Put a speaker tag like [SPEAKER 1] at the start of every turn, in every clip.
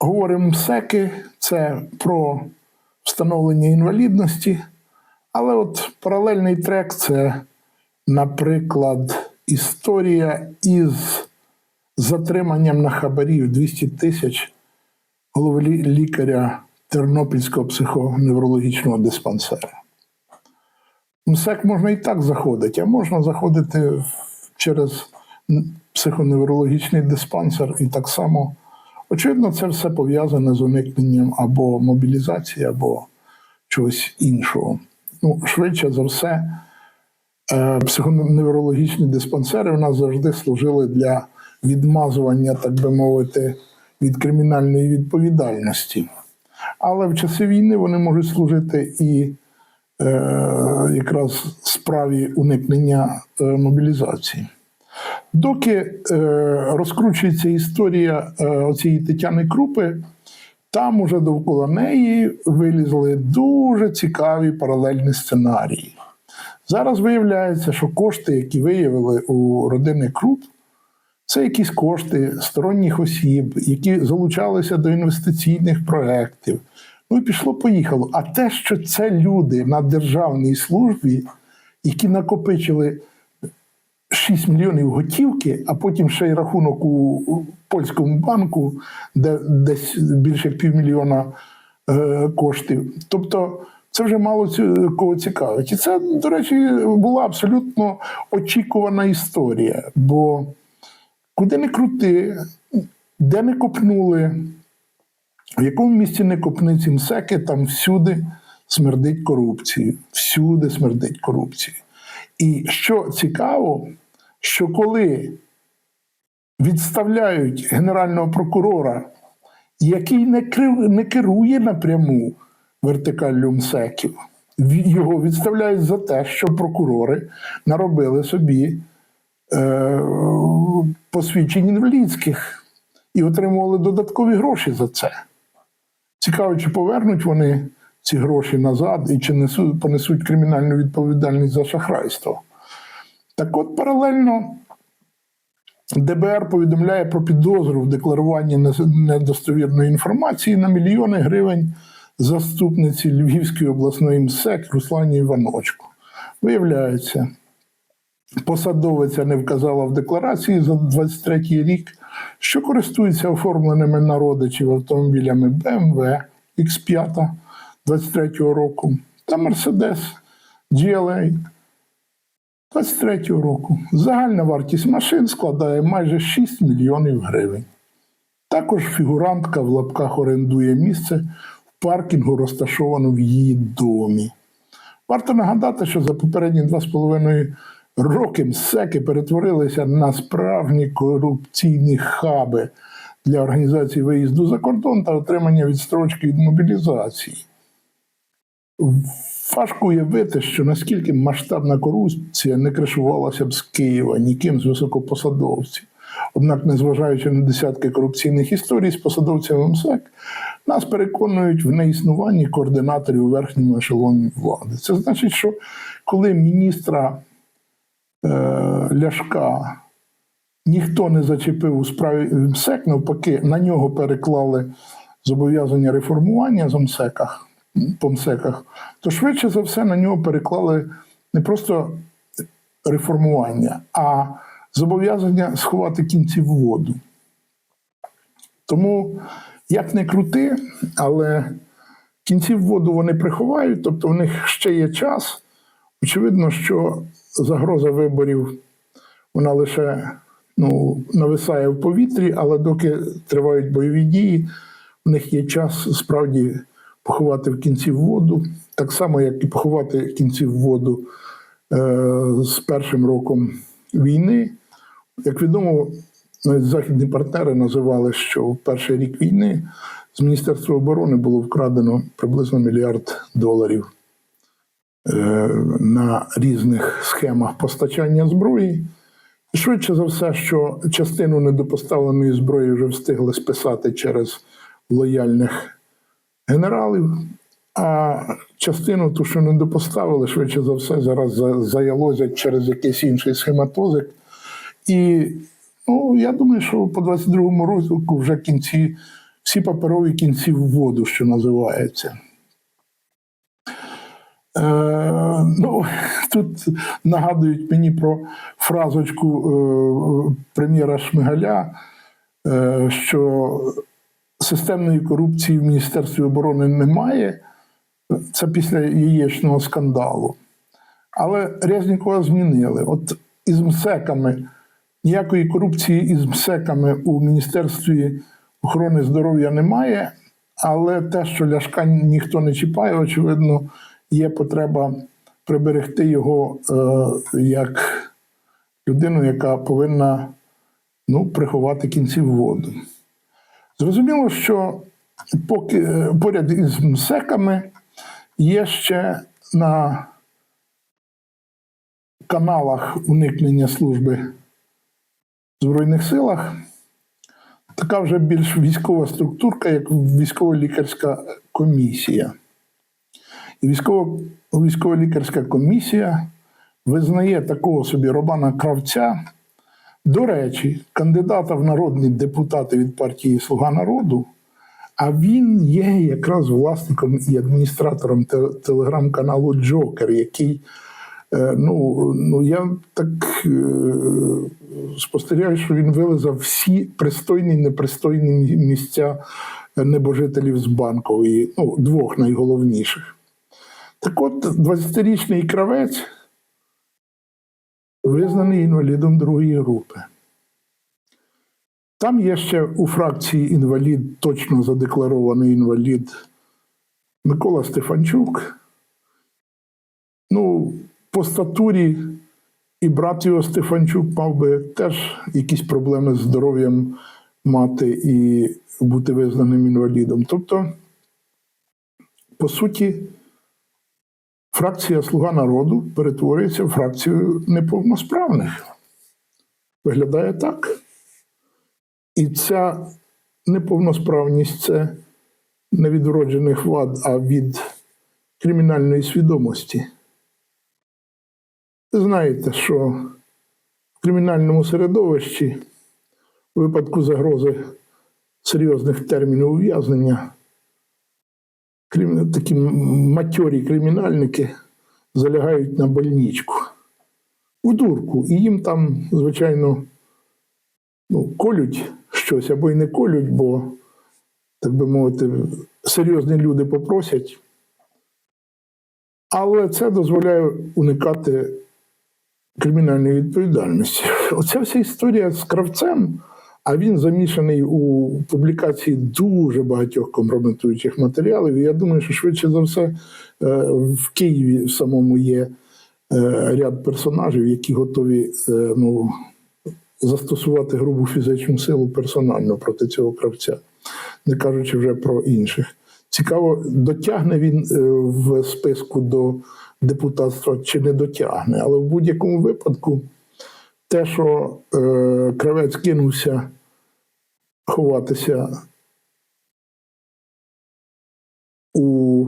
[SPEAKER 1] говоримо МСЕКи, це про встановлення інвалідності. Але от паралельний трек це, наприклад, історія із затриманням на хабарів 200 тисяч голови лікаря Тернопільського психоневрологічного диспансера. МСЕК можна і так заходити, а можна заходити через психоневрологічний диспансер і так само. Очевидно, це все пов'язане з уникненням або мобілізації, або чогось іншого. Ну, швидше за все, е, психоневрологічні диспансери у нас завжди служили для відмазування, так би мовити, від кримінальної відповідальності. Але в часи війни вони можуть служити і е, якраз справі уникнення е, мобілізації. Доки е, розкручується історія е, цієї Тетяни Крупи, там уже довкола неї вилізли дуже цікаві паралельні сценарії. Зараз виявляється, що кошти, які виявили у родини Круп, це якісь кошти сторонніх осіб, які залучалися до інвестиційних проєктів. Ну і пішло-поїхало. А те, що це люди на державній службі, які накопичили 6 мільйонів готівки, а потім ще й рахунок у польському банку, де десь більше півмільйона е, коштів. Тобто це вже мало кого цікавить. І це, до речі, була абсолютно очікувана історія. Бо куди не крути, де не копнули, в якому місці не копни ці мсеки, там всюди смердить корупцією. Всюди смердить корупцією. І що цікаво, що коли відставляють генерального прокурора, який не, керує напряму вертикаллю МСЕКів, його відставляють за те, що прокурори наробили собі е, посвідчень інвалідських і отримували додаткові гроші за це. Цікаво, чи повернуть вони ці гроші назад і чи несуть, понесуть кримінальну відповідальність за шахрайство. Так от паралельно ДБР повідомляє про підозру в декларуванні недостовірної інформації на мільйони гривень заступниці Львівської обласної МСЕК Руслані Іваночко. Виявляється, посадовиця не вказала в декларації за 23 рік, що користується оформленими на родичів автомобілями BMW X5 23 року та Mercedes GLA 23 року. Загальна вартість машин складає майже 6 мільйонів гривень. Також фігурантка в лапках орендує місце в паркінгу, розташованому в її домі. Варто нагадати, що за попередні два з половиною роки МСЕКи перетворилися на справжні корупційні хаби для організації виїзду за кордон та отримання відстрочки від мобілізації. Важко уявити, що наскільки масштабна корупція не кришувалася б з Києва ніким з високопосадовців. Однак, незважаючи на десятки корупційних історій з посадовцями МСЕК, нас переконують в неіснуванні координаторів у верхньому ешелоні влади. Це значить, що коли міністра е, Ляшка ніхто не зачепив у справі МСЕК, навпаки, на нього переклали зобов'язання реформування з МСЕКах, по МСЕКах, то швидше за все на нього переклали не просто реформування, а зобов'язання сховати кінці в воду. Тому, як не крути, але кінці в воду вони приховають, тобто в них ще є час. Очевидно, що загроза виборів вона лише ну, нависає в повітрі, але доки тривають бойові дії, у них є час справді поховати в кінці воду, так само, як і поховати в кінці воду е, з першим роком війни. Як відомо, західні партнери називали, що в перший рік війни з Міністерства оборони було вкрадено приблизно мільярд доларів е, на різних схемах постачання зброї. Швидше за все, що частину недопоставленої зброї вже встигли списати через лояльних генералів, а частину, ту, що не допоставили, швидше за все, зараз за- заялозять через якийсь інший схематозик. І ну, я думаю, що по 22-му року вже кінці всі паперові кінці в воду, що називається. Е, ну, тут нагадують мені про фразочку е, прем'єра Шмигаля, е, що системної корупції в Міністерстві оборони немає. Це після яєчного скандалу. Але Резнікова змінили. От із МСЕКами ніякої корупції із МСЕКами у Міністерстві охорони здоров'я немає, але те, що ляшка ніхто не чіпає, очевидно, є потреба приберегти його е, як людину, яка повинна ну, приховати кінці в воду. Зрозуміло, що поки е, поряд із МСЕКами є ще на каналах уникнення служби в Збройних силах така вже більш військова структурка, як військово-лікарська комісія. І військово- військово-лікарська комісія визнає такого собі Романа Кравця. До речі, кандидата в народні депутати від партії Слуга народу, а він є якраз власником і адміністратором телеграм-каналу Джокер, який, е, ну, ну я так е, спостерігаю, що він вилизав всі пристойні і непристойні місця небожителів з банкової, ну, двох найголовніших. Так от, 20-річний кравець визнаний інвалідом другої групи. Там є ще у фракції інвалід, точно задекларований інвалід Микола Стефанчук. Ну, по статурі і брат його Стефанчук мав би теж якісь проблеми з здоров'ям мати і бути визнаним інвалідом. Тобто, по суті, фракція Слуга народу перетворюється в фракцію неповносправних. Виглядає так. І ця неповносправність це не від вроджених вад, а від кримінальної свідомості. Ви знаєте, що в кримінальному середовищі у випадку загрози серйозних термінів ув'язнення такі матьорі кримінальники залягають на больничку у дурку, і їм там, звичайно, ну, колють щось або й не колють, бо, так би мовити, серйозні люди попросять. Але це дозволяє уникати кримінальної відповідальності. Оця вся історія з кравцем, а він замішаний у публікації дуже багатьох компрометуючих матеріалів. І я думаю, що швидше за все е, в Києві в самому є е, ряд персонажів, які готові е, ну, застосувати грубу фізичну силу персонально проти цього кравця, не кажучи вже про інших. Цікаво, дотягне він в списку до депутатства чи не дотягне. Але в будь-якому випадку те, що е, кравець кинувся ховатися у,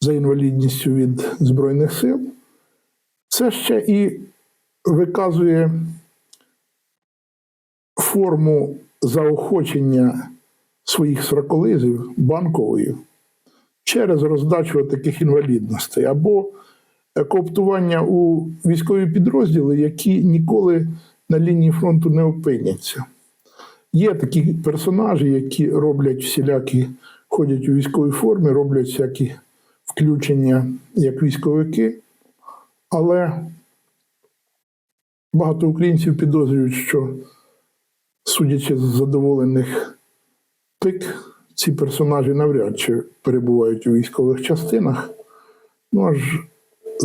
[SPEAKER 1] за інвалідністю від Збройних сил, це ще і виказує форму заохочення своїх сраколизів банковою через роздачу таких інвалідностей. Або кооптування у військові підрозділи, які ніколи на лінії фронту не опиняться. Є такі персонажі, які роблять всілякі, ходять у військовій формі, роблять всякі включення як військовики, але багато українців підозрюють, що, судячи з задоволених пик, ці персонажі навряд чи перебувають у військових частинах. Ну аж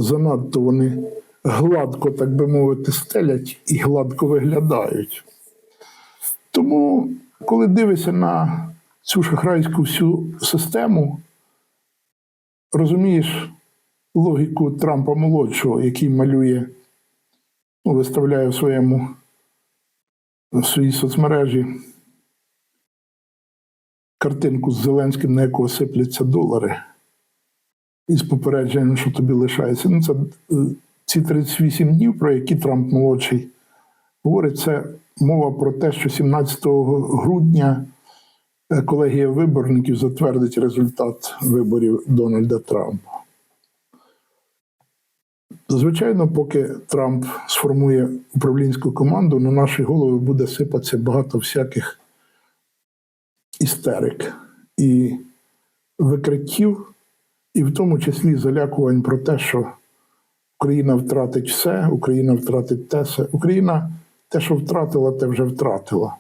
[SPEAKER 1] занадто вони гладко, так би мовити, стелять і гладко виглядають. Тому, коли дивишся на цю шахрайську всю систему, розумієш логіку Трампа молодшого, який малює, ну, виставляє в своєму в своїй соцмережі картинку з Зеленським, на якого сипляться долари, із попередженням, що тобі лишається. Ну, це е, ці 38 днів, про які Трамп молодший говорить, це мова про те, що 17 грудня е, колегія виборників затвердить результат виборів Дональда Трампа. Звичайно, поки Трамп сформує управлінську команду, на наші голови буде сипатися багато всяких істерик і викриттів, і в тому числі залякувань про те, що Україна втратить все, Україна втратить те все. Україна те, що втратила, те вже втратила.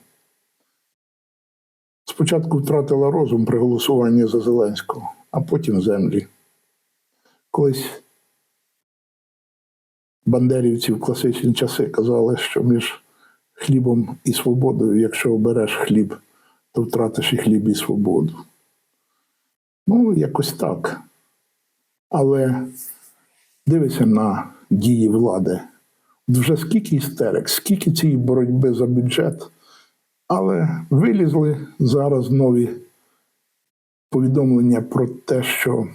[SPEAKER 1] Спочатку втратила розум при голосуванні за Зеленського, а потім землі. Колись бандерівці в класичні часи казали, що між хлібом і свободою, якщо обереш хліб, то втратиш і хліб, і свободу. Ну, якось так. Але дивися на дії влади. Вже скільки істерик, скільки цієї боротьби за бюджет, але вилізли зараз нові повідомлення про те, що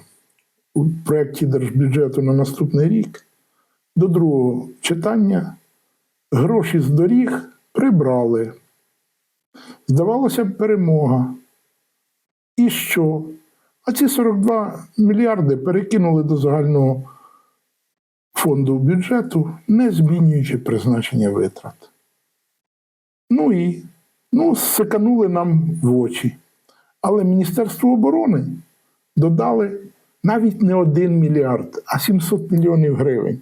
[SPEAKER 1] у проєкті держбюджету на наступний рік до другого читання гроші з доріг прибрали. Здавалося б, перемога. І що? А ці 42 мільярди перекинули до загального фонду бюджету, не змінюючи призначення витрат. Ну і ну, секанули нам в очі. Але Міністерство оборони додали навіть не 1 мільярд, а 700 мільйонів гривень.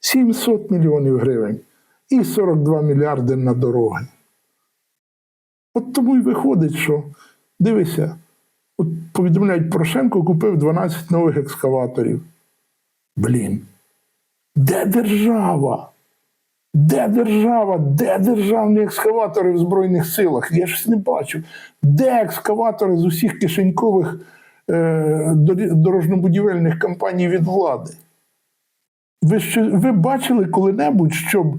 [SPEAKER 1] 700 мільйонів гривень і 42 мільярди на дороги. От тому й виходить, що дивися, от повідомляють, Порошенко купив 12 нових екскаваторів. Блін. Де держава? Де держава? Де державні екскаватори в Збройних силах? Я щось не бачу. Де екскаватори з усіх кишенькових е, дорожньо-будівельних компаній від влади? Ви, що, ви бачили коли-небудь, щоб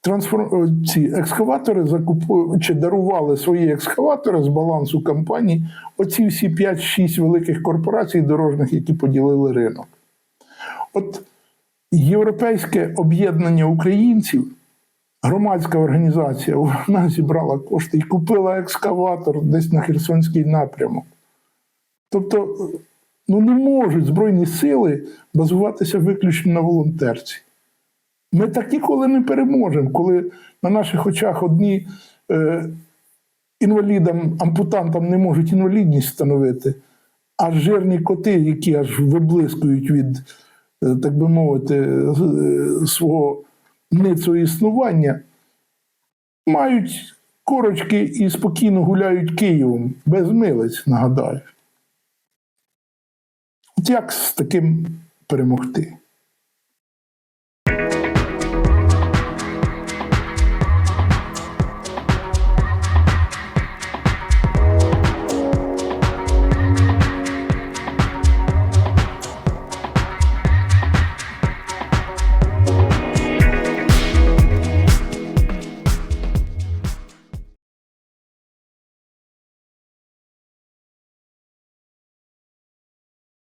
[SPEAKER 1] трансформ... ці екскаватори закупу... чи дарували свої екскаватори з балансу компаній, оці всі 5-6 великих корпорацій дорожніх, які поділили ринок? От Європейське об'єднання українців, громадська організація, вона зібрала кошти і купила екскаватор десь на Херсонський напрямок. Тобто, ну не можуть Збройні сили базуватися виключно на волонтерці. Ми так ніколи не переможемо, коли на наших очах одні е, інвалідам, ампутантам не можуть інвалідність встановити, а жирні коти, які аж виблискують від, е, так би мовити, е, свого ницого існування, мають корочки і спокійно гуляють Києвом, без милиць, нагадаю. От як з таким перемогти?